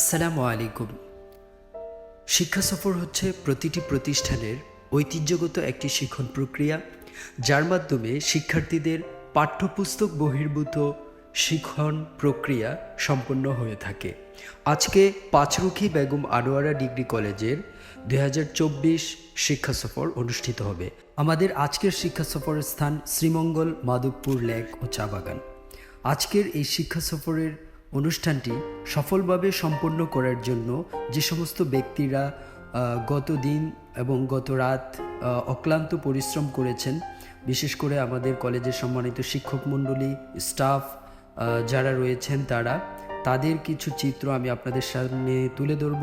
আসসালামু আলাইকুম। শিক্ষা সফর হচ্ছে প্রতিটি প্রতিষ্ঠানের ঐতিহ্যগত একটি শিক্ষণ প্রক্রিয়া, যার মাধ্যমে শিক্ষার্থীদের পাঠ্যপুস্তক বহির্ভূত শিক্ষণ প্রক্রিয়া সম্পন্ন হয়ে থাকে। আজকে পাঁচরুখি বেগম আনোয়ারা ডিগ্রি কলেজের দু হাজার চব্বিশ শিক্ষা সফর অনুষ্ঠিত হবে। আমাদের আজকের শিক্ষা সফরের স্থান শ্রীমঙ্গল মাধবপুর লেক ও চা বাগান। আজকের এই শিক্ষা সফরের অনুষ্ঠানটি সফলভাবে সম্পন্ন করার জন্য যে সমস্ত ব্যক্তিরা গত দিন এবং গত রাত অক্লান্ত পরিশ্রম করেছেন, বিশেষ করে আমাদের কলেজের সম্মানিত শিক্ষক মণ্ডলী, স্টাফ যারা রয়েছেন তারা, তাদের কিছু চিত্র আমি আপনাদের সামনে তুলে ধরব।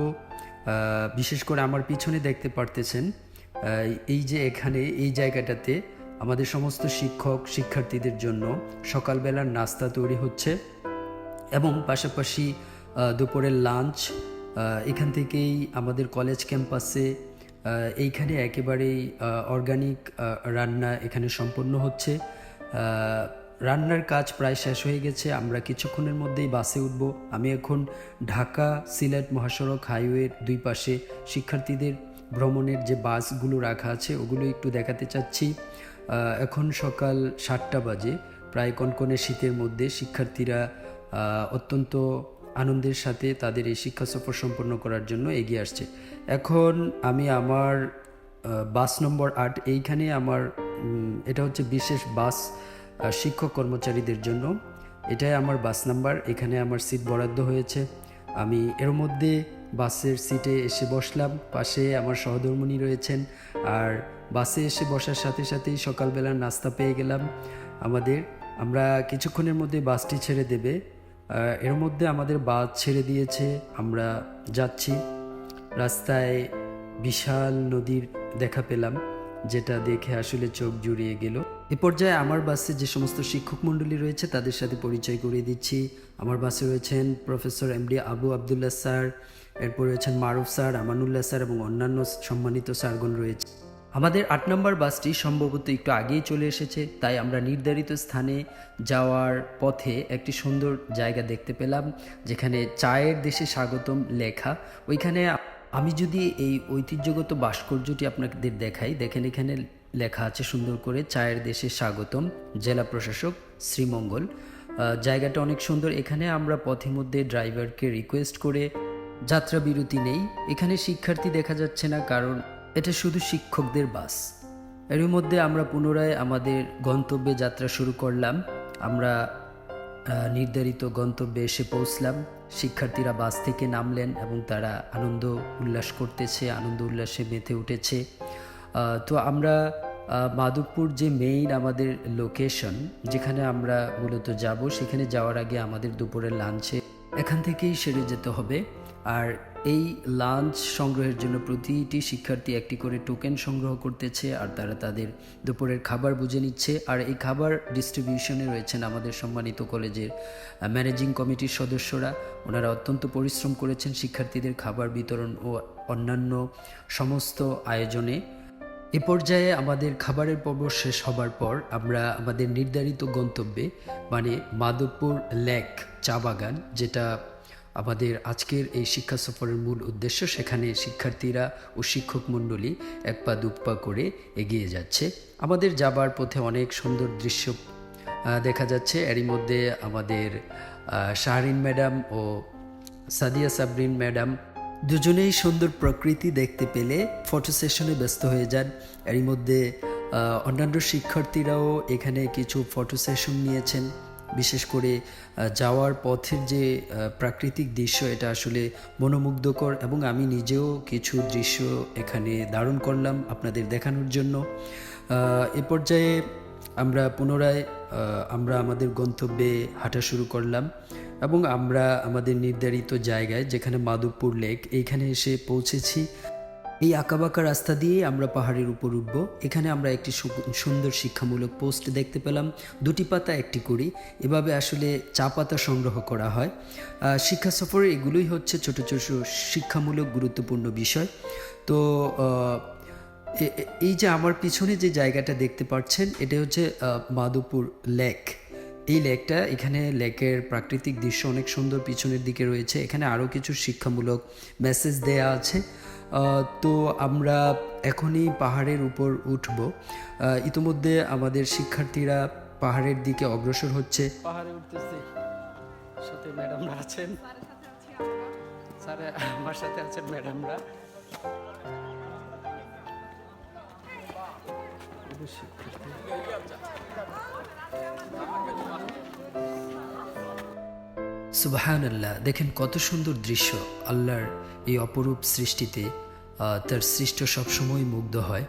বিশেষ করে আমার পিছনে দেখতে পারতেছেন এই যে এখানে, এই জায়গাটাতে আমাদের সমস্ত শিক্ষক, শিক্ষার্থীদের জন্য সকালবেলার নাস্তা তৈরি হচ্ছে। এবং পাশাপাশি দুপুরের লাঞ্চ এখান থেকেই আমাদের কলেজ ক্যাম্পাসে এইখানে একেবারেই অর্গানিক রান্না এখানে সম্পন্ন হচ্ছে। রান্নার কাজ প্রায় শেষ হয়ে গেছে, আমরা কিছুক্ষণের মধ্যেই বাসে উঠব। আমি এখন ঢাকা, সিলেট, মহাসড়ক হাইওয়ের দুই পাশে শিক্ষার্থীদের ভ্রমণের যে বাসগুলো রাখা আছে, ওগুলো একটু দেখাতে চাচ্ছি। এখন সকাল সাতটা বাজে, প্রায় কনকনে শীতের মধ্যে শিক্ষার্থীরা অত্যন্ত আনন্দের সাথে তাদের এই শিক্ষা সফর সম্পন্ন করার জন্য এগিয়ে আসছে। এখন আমি আমার বাস নম্বর আট, এইখানে আমার এটা হচ্ছে বিশেষ বাস শিক্ষক কর্মচারীদের জন্য। এটাই আমার বাস নাম্বার, এখানে আমার সিট বরাদ্দ হয়েছে। আমি এর মধ্যে বাসের সিটে এসে বসলাম, পাশে আমার সহধর্মণী রয়েছেন, আর বাসে এসে বসার সাথে সাথেই সকালবেলার নাস্তা পেয়ে গেলাম। আমাদের, আমরা কিছুক্ষণের মধ্যে বাসটি ছেড়ে দেবে। এর মধ্যে আমাদের বাস ছেড়ে দিয়েছে, আমরা যাচ্ছি। রাস্তায় বিশাল নদীর দেখা পেলাম, যেটা দেখে আসলে চোখ জুড়িয়ে গেল। এ পর্যায়ে আমার বাসে যে সমস্ত শিক্ষক মণ্ডলী রয়েছে, তাদের সাথে পরিচয় করিয়ে দিচ্ছি। আমার বাসে রয়েছেন professor M D Abu Abdullah sir, এরপর রয়েছেন মারুফ স্যার, আমানুল্লাহ স্যার এবং অন্যান্য সম্মানিত স্যারগণ রয়েছে। আমাদের আট নম্বর বাসটি সম্ভবত একটু আগেই চলে এসেছে, তাই আমরা নির্ধারিত স্থানে যাওয়ার পথে একটি সুন্দর জায়গা দেখতে পেলাম, যেখানে চায়ের দেশে স্বাগতম লেখা। ওইখানে আমি যদি এই ঐতিহ্যগত ভাস্কর্যটি আপনাদের দেখাই, দেখেন এখানে লেখা আছে সুন্দর করে, চায়ের দেশে স্বাগতম জেলা প্রশাসক শ্রীমঙ্গল। জায়গাটা অনেক সুন্দর। এখানে আমরা পথে মধ্যে ড্রাইভারকে রিকোয়েস্ট করে যাত্রা বিরতি নেই। এখানে শিক্ষার্থী দেখা যাচ্ছে না, কারণ এটা শুধু শিক্ষকদের বাস। এর মধ্যে আমরা পুনরায় আমাদের গন্তব্যে যাত্রা শুরু করলাম। আমরা নির্ধারিত গন্তব্যে এসে পৌঁছলাম। শিক্ষার্থীরা বাস থেকে নামলেন এবং তারা আনন্দ উল্লাস করতেছে, আনন্দ উল্লাসে মেতে উঠেছে। তো আমরা মাধবপুর যে মেইন আমাদের লোকেশন যেখানে আমরা মূলত যাব, সেখানে যাওয়ার আগে আমাদের দুপুরের লাঞ্চে এখান থেকেই সেরে যেতে হবে। আর এই লাঞ্চ সংগ্রহের জন্য প্রতিটি শিক্ষার্থী একটি করে টোকেন সংগ্রহ করতেছে আর তারা তাদের দুপুরের খাবার বুঝে নিচ্ছে। আর এই খাবার ডিস্ট্রিবিউশনে রয়েছেন আমাদের সম্মানিত কলেজের ম্যানেজিং কমিটির সদস্যরা। ওনারা অত্যন্ত পরিশ্রম করেছেন শিক্ষার্থীদের খাবার বিতরণ ও অন্যান্য সমস্ত আয়োজনে। এ পর্যায়ে আমাদের খাবারের পর্ব শেষ হবার পর আমরা আমাদের নির্ধারিত গন্তব্যে মানে মাধবপুর লেক চা বাগান, যেটা আমাদের আজকের এই শিক্ষা সফরের মূল উদ্দেশ্য সেখানে শিক্ষার্থীরা ও শিক্ষক মণ্ডলী এক পা দুপ করে এগিয়ে যাচ্ছে। আমাদের যাবার পথে অনেক সুন্দর দৃশ্য দেখা যাচ্ছে। এরই মধ্যে আমাদের শাহরিন ম্যাডাম ও সাদিয়া সাবরিন ম্যাডাম দুজনেই সুন্দর প্রকৃতি দেখতে পেলে ফটো সেশনে ব্যস্ত হয়ে যান। এরই মধ্যে অন্যান্য শিক্ষার্থীরাও এখানে কিছু ফটো সেশন নিয়েছেন। বিশেষ করে যাওয়ার পথের যে প্রাকৃতিক দৃশ্য এটা আসলে মনোমুগ্ধকর এবং আমি নিজেও কিছু দৃশ্য এখানে ধারণ করলাম আপনাদের দেখানোর জন্য। এ পর্যায়ে আমরা পুনরায় আমরা আমাদের গন্তব্যে হাঁটা শুরু করলাম এবং আমরা আমাদের নির্ধারিত জায়গায় যেখানে মাধবপুর লেক, এইখানে এসে পৌঁছেছি। এই আঁকাবাঁকা রাস্তা দিয়ে আমরা পাহাড়ের উপর উঠব। এখানে আমরা একটি সুন্দর শিক্ষামূলক পোস্ট দেখতে পেলাম। দুটি পাতা একটি করি এভাবে আসলে চা পাতা সংগ্রহ করা হয়। শিক্ষা সফরে এগুলোই হচ্ছে ছোট ছোট শিক্ষামূলক গুরুত্বপূর্ণ বিষয়। তো এই যে আমার পিছনে যে জায়গাটা দেখতে পাচ্ছেন এটা হচ্ছে আহ, মাধবপুর লেক। এই লেকটা এখানে লেকের প্রাকৃতিক দৃশ্য অনেক সুন্দর পিছনের দিকে রয়েছে। এখানে আরও কিছু শিক্ষামূলক মেসেজ দেয়া আছে। তো আমরা এখনই পাহাড়ের উপর উঠব। ইতিমধ্যে আমাদের শিক্ষার্থীরা পাহাড়ের দিকে অগ্রসর হচ্ছে। পাহাড়ে উঠতেছি। সাথে ম্যাডামরা আছেন। স্যার, আমার সাথে আছেন ম্যাডামরা। সুবাহান আল্লাহ দেখেন কত সুন্দর দৃশ্য। আল্লাহর এই অপরূপ সৃষ্টিতে তার সৃষ্ট সবসময় মুগ্ধ হয়।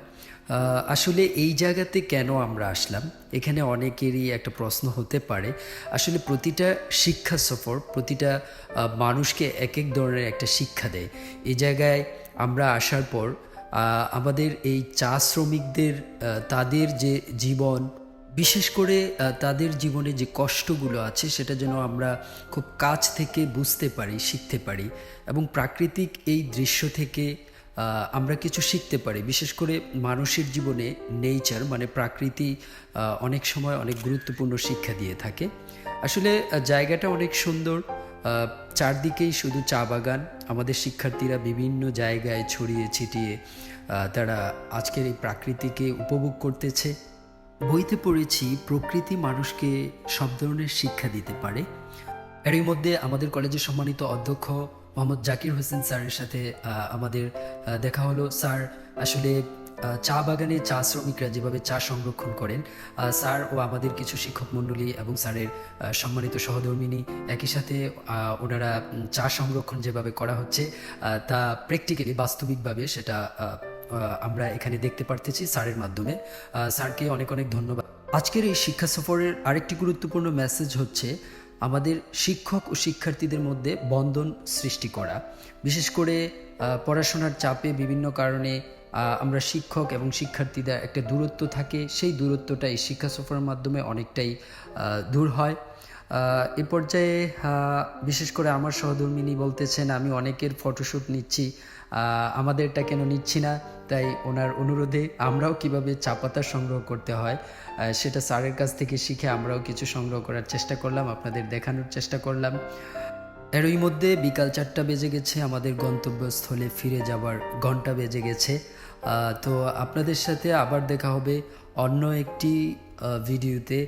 আসলে এই জায়গাতে কেন আমরা আসলাম? এখানে অনেকেরই একটা প্রশ্ন হতে পারে। আসলে প্রতিটা শিক্ষা সফর, প্রতিটা মানুষকে এক এক ধরনের একটা শিক্ষা দেয়। এই জায়গায় আমরা আসার পর আমাদের এই চা শ্রমিকদের তাদের যে জীবন বিশেষ করে তাদের জীবনে যে কষ্টগুলো আছে, সেটা যেন আমরা খুব কাছ থেকে বুঝতে পারি, শিখতে পারি এবং প্রাকৃতিক এই দৃশ্য থেকে আমরা কিছু শিখতে পারি। বিশেষ করে মানুষের জীবনে নেচার মানে প্রাকৃতি অনেক সময় অনেক গুরুত্বপূর্ণ শিক্ষা দিয়ে থাকে। আসলে জায়গাটা অনেক সুন্দর। চারদিকেই শুধু চা বাগান। আমাদের শিক্ষার্থীরা বিভিন্ন জায়গায় ছড়িয়ে ছিটিয়ে তারা আজকের এই প্রাকৃতিকে উপভোগ করতেছে। বইতে পড়েছি, প্রকৃতি মানুষকে সব ধরনের শিক্ষা দিতে পারে। এরই মধ্যে আমাদের কলেজের সম্মানিত অধ্যক্ষ মোহাম্মদ জাকির হোসেন স্যারের সাথে আমাদের দেখা হলো। স্যার আসলে চা বাগানে চা শ্রমিকরা যেভাবে চা সংরক্ষণ করেন স্যার ও আমাদের কিছু শিক্ষক মণ্ডলী এবং স্যারের সম্মানিত সহধর্মিনী একই সাথে ওনারা চা সংরক্ষণ যেভাবে করা হচ্ছে তা প্র্যাকটিক্যালি বাস্তবিকভাবে সেটা আমরা এখানে দেখতে পারতেছি স্যারের মাধ্যমে। স্যারকে অনেক অনেক ধন্যবাদ। আজকের এই শিক্ষা সফরের আরেকটি গুরুত্বপূর্ণ মেসেজ হচ্ছে আমাদের শিক্ষক ও শিক্ষার্থীদের মধ্যে বন্ধন সৃষ্টি করা। বিশেষ করে পড়াশোনার চাপে বিভিন্ন কারণে আমরা শিক্ষক এবং শিক্ষার্থীদের একটা দূরত্ব থাকে। সেই দূরত্বটা এই শিক্ষা সফরের মাধ্যমে অনেকটাই দূর হয়। এ পর্যায়ে বিশেষ করে আমার সহধর্মিনী বলতেছেন, আমি অনেকের ফটোশ্যুট নিচ্ছি। আমাদেরটা কেন নিচ্ছি না? তাই ওনার অনুরোধে আমরাও কীভাবে চা পাতা সংগ্রহ করতে হয় সেটা স্যারের কাছ থেকে শিখে আমরাও কিছু সংগ্রহ করার চেষ্টা করলাম, আপনাদের দেখানোর চেষ্টা করলাম। এরই মধ্যে বিকাল চারটা বেজে গেছে, আমাদের গন্তব্যস্থলে ফিরে যাবার ঘণ্টা বেজে গেছে। তো আপনাদের সাথে আবার দেখা হবে অন্য একটি ভিডিওতে।